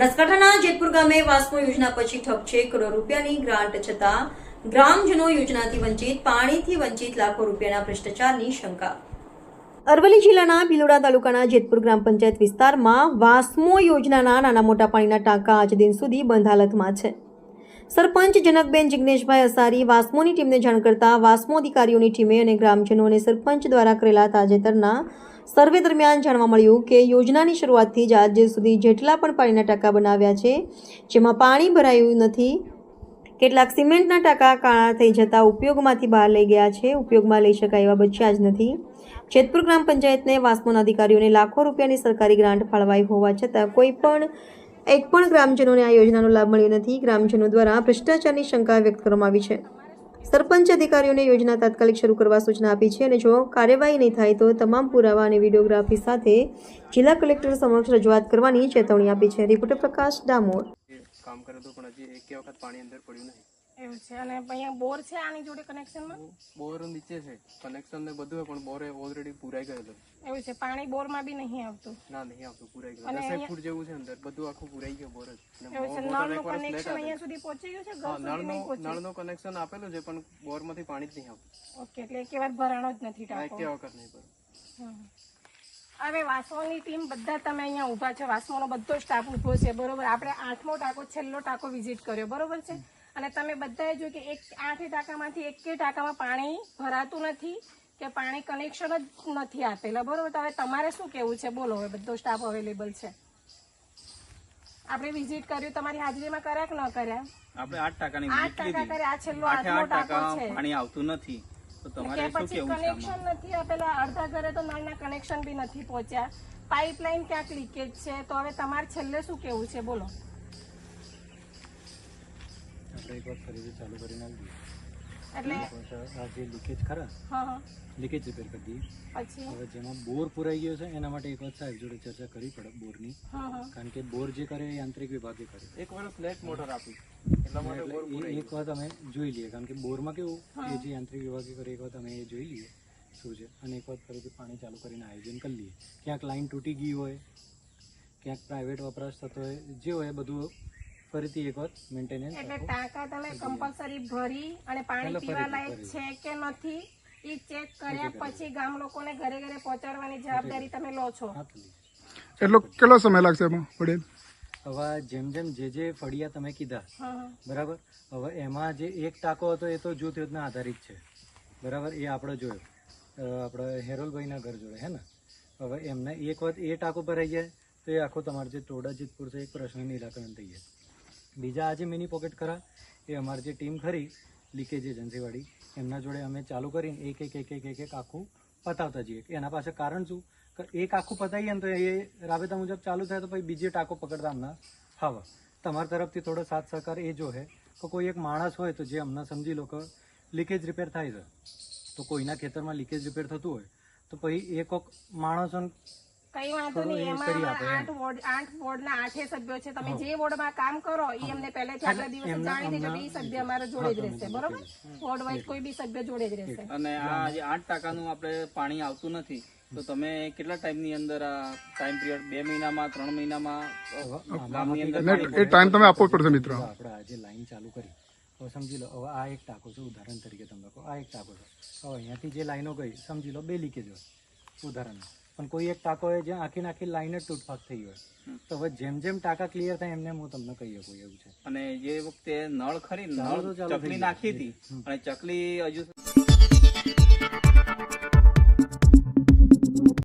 બનાસકાંઠાના જેતપુર ગામે વાસ્મો યોજના પછી ઠપ છે કરોડ રૂપિયાની ગ્રાન્ટ છતાં ગ્રામજનો યોજનાથી વંચિત, પાણીથી વંચિત લાખો રૂપિયાના ભ્રષ્ટાચારની શંકા. અરવલ્લી જિલ્લાના ભિલોડા તાલુકાના જેતપુર ગ્રામ પંચાયત વિસ્તારમાં વાસ્મો યોજનાના નાના મોટા પાણીના ટાંકા આજ દિન સુધી બંધ હાલતમાં છે. સરપંચ જનકબેન જિગ્નેશભાઈ અસારી વાસ્મોની ટીમને જાણ કરતા વાસ્મો અધિકારીઓની ટીમે અને ગ્રામજનો અને સરપંચ દ્વારા કરેલા તાજેતરના સર્વે દરમિયાન જાણવા મળ્યું કે યોજનાની શરૂઆતથી જ આજે સુધી જેટલા પણ પાણીના ટાંકા બનાવ્યા છે, જેમાં પાણી ભરાયું નથી, કેટલાક સિમેન્ટના ટાંકા કાળા થઈ જતા ઉપયોગમાંથી બહાર લઈ ગયા છે. ઉપયોગમાં લઈ શકાય એવા બચ્યા જ નથી. જેતપુર ગ્રામ પંચાયતને વાસ્મોના અધિકારીઓને લાખો રૂપિયાની સરકારી ગ્રાન્ટ ફાળવાઈ હોવા છતાં કોઈ પણ, એક પણ ગ્રામજનોને આ યોજનાનો લાભ મળ્યો નથી. ગ્રામજનો દ્વારા ભ્રષ્ટાચારની શંકા વ્યક્ત કરવામાં આવી છે. સરપંચ અધિકારીઓને યોજના તાત્કાલિક શરૂ કરવા સૂચના આપી છે અને જો કાર્યવાહી નહીં થાય તો તમામ પુરાવા અને વિડીયોગ્રાફી સાથે જિલ્લા કલેક્ટર સમક્ષ રજૂઆત કરવાની ચેતવણી આપી છે. રિપોર્ટર પ્રકાશ ડામોર. કામ કર્યું હતું પણ હજી એક વખત પાણી અંદર પડ્યું નહીં. એવું છે. અને અહીંયા બોર છે આની જોડે કનેક્શનમાં બોર નીચે છે. કનેક્શન ને બધું પણ બોર ઓલરેડી પુરાઈ ગયેલું એવું છે. પાણી બોરમાં બી નહીં આવતું. ના નહીં આવતું પુરાઈ ગયું અને ફૂટ જેવું છે અંદર. બધું આખું પુરાઈ ગયું બોર જ. નળનું કનેક્શન અહીંયા સુધી પહોંચી ગયું છે? નળનું નળનું કનેક્શન આપેલું છે પણ બોરમાંથી પાણી જ નહીં આવતું. ઓકે એટલે એક વાર ભરાણો જ નથી આ એક વખત નહીં પડ્યું હવે વાસવોની ટીમ બધા તમે અહીંયા ઊભા છો. વાસવોનો બધો સ્ટાફ ઊભો છે. બરોબર? આપણે આઠમો ટાંકો છેલ્લો ટાંકો વિઝિટ કર્યો. બરોબર છે? અને તમે બધાએ જોયું કે એક આઠે ટાંકામાંથી એકે ટાંકામાં પાણી ભરાતું નથી કે પાણી કનેક્શન જ નથી આપેલા. બરોબર? તો હવે તમારે શું કેવું છે? બોલો હવે બધો સ્ટાફ અવેલેબલ છે. આપણે વિઝિટ કર્યું તમારી હાજરીમાં કર્યા કે ન કર્યા? આપણે આઠ ટકાની આઠ ટાંકા કર્યા આ છેલ્લો આઠે આઠમો ટાંકો છે. પાણી આવતું નથી. પછી કનેક્શન નથી આપેલા અડધા ઘરે તો નાના કનેક્શન બી નથી પહોંચ્યા. પાઇપલાઇન ક્યાંક લીકેજ છે? તો હવે તમારે છેલ્લે શું કેવું છે? બોલો. આપણે એક વાર ફરીથી ચાલુ કરીને આવી એટલે આ જે લીકેજ ખરા હા હા. લીકેજ રિપેર કરી દઈએ. હવે જેમાં બોર પુરાઈ ગયો છે એના માટે એક વાર સાહેબ જોડે ચર્ચા કરવી પડે બોરની. હા હા. કારણ કે બોર જે કરે એ યાંત્રિક વિભાગે કરે. એક વર્ષ મોટર આપી. એક અમે જોઈ લઈએ કારણ કે બોરમાં કેવું એ જે યાંત્રિક વિભાગે કરે એક વાત અમે એ જોઈ લઈએ શું છે. અને એક વાર ફરીથી પાણી ચાલુ કરીને આયોજન કરી લઈએ. ક્યાંક લાઈન તૂટી ગઈ હોય ક્યાંક પ્રાઇવેટ વપરાશ થતો હોય જે હોય બધું ફરીથી એક વાર મેન્ટેનન્સ એટલે ટાંકા તમે કમ્પલસરી ભરી અને પાણી પીવા લાયક છે કે નથી એ ચેક કર્યા પછી ગામ લોકોને ઘરે ઘરે પહોંચાડવાની જવાબદારી તમે લો છો. એટલો કેટલો સમય લાગશે એમાં વડીલ? હવે જેમ જેમ જે જે ફળિયા તમે કીધા બરાબર? હવે એમાં જે એક ટાંકો હતો એ તો જૂથ યોજના આધારિત છે. બરાબર? એ આપણે જોયો. આપણે હેરોલભાઈના ઘર જોડે હે ને? હવે એમને એક વખત એ ટાંકો પર રહી જાય તો એ આખો તમારે જે ટોડા જીતપુર છે એક પ્રશ્ન નિરાકરણ થઈ જાય. બીજા આજે મિની પોકેટ ખરા, એ અમારી જે ટીમ ખરી લીકેજ એજન્સીવાળી એમના જોડે અમે ચાલુ કરીને એક એક એક એક એક એક આખું પતાવતા જઈએ. એના પાછળ કારણ શું? કે એક આખું પતાવીએ ને તો એ રાબેતા મુજબ ચાલુ થાય તો પછી બીજી ટાંકો પકડતા અમને ફાવે તમારા તરફથી થોડો સાથ સહકાર એ જો હે, કે કોઈ એક માણસ હોય તો જે અમને સમજી લો કે લીકેજ રિપેર થાય છે. તો કોઈના ખેતરમાં લીકેજ રિપેર થતું હોય, તો પછી એક કોક માણસો કઈ વાંધો નહીં એમાં આઠ વોર્ડ આઠ વોર્ડના આઠે સભ્યો છે. તમે જે વોર્ડમાં કામ કરો એ અમને પહેલેથી આગલા દિવસે જાણી દેજો એ સભ્ય અમારા જોડે જ રહેશે બરોબર? વોર્ડ વાઇઝ કોઈ બી સભ્ય જોડે જ રહેશે. અને આ જે આઠ ટકાનું આપણે પાણી આવતું નથી તો તમે કેટલા ટાઈમની અંદર આ ટાઈમ પિરિયડ બે મહિનામાં ત્રણ મહિનામાં ગામની અંદર એ ટાઈમ તમે આપવો પડશે મિત્રો. આપણે આજે લાઈન ચાલુ કરી સમજી લો હવે આ એક ટાંકો છે ઉદાહરણ તરીકે તમે આ એક ટાંકો છે. હવે અહીંયાથી જે લાઈનો ગઈ સમજી લો બે લીકેજ હોય ઉદાહરણ પણ કોઈ એક ટાંકો હોય જ્યાં આખી નાખી લાઈન જ તૂટફાટ થઈ હોય. તો હવે જેમ જેમ ટાંકા ક્લિયર થાય એમને હું તમને કહી શકું એવું છે. અને જે વખતે નળ ખરી નળ ચકલી નાખી હતી અને ચકલી હજુ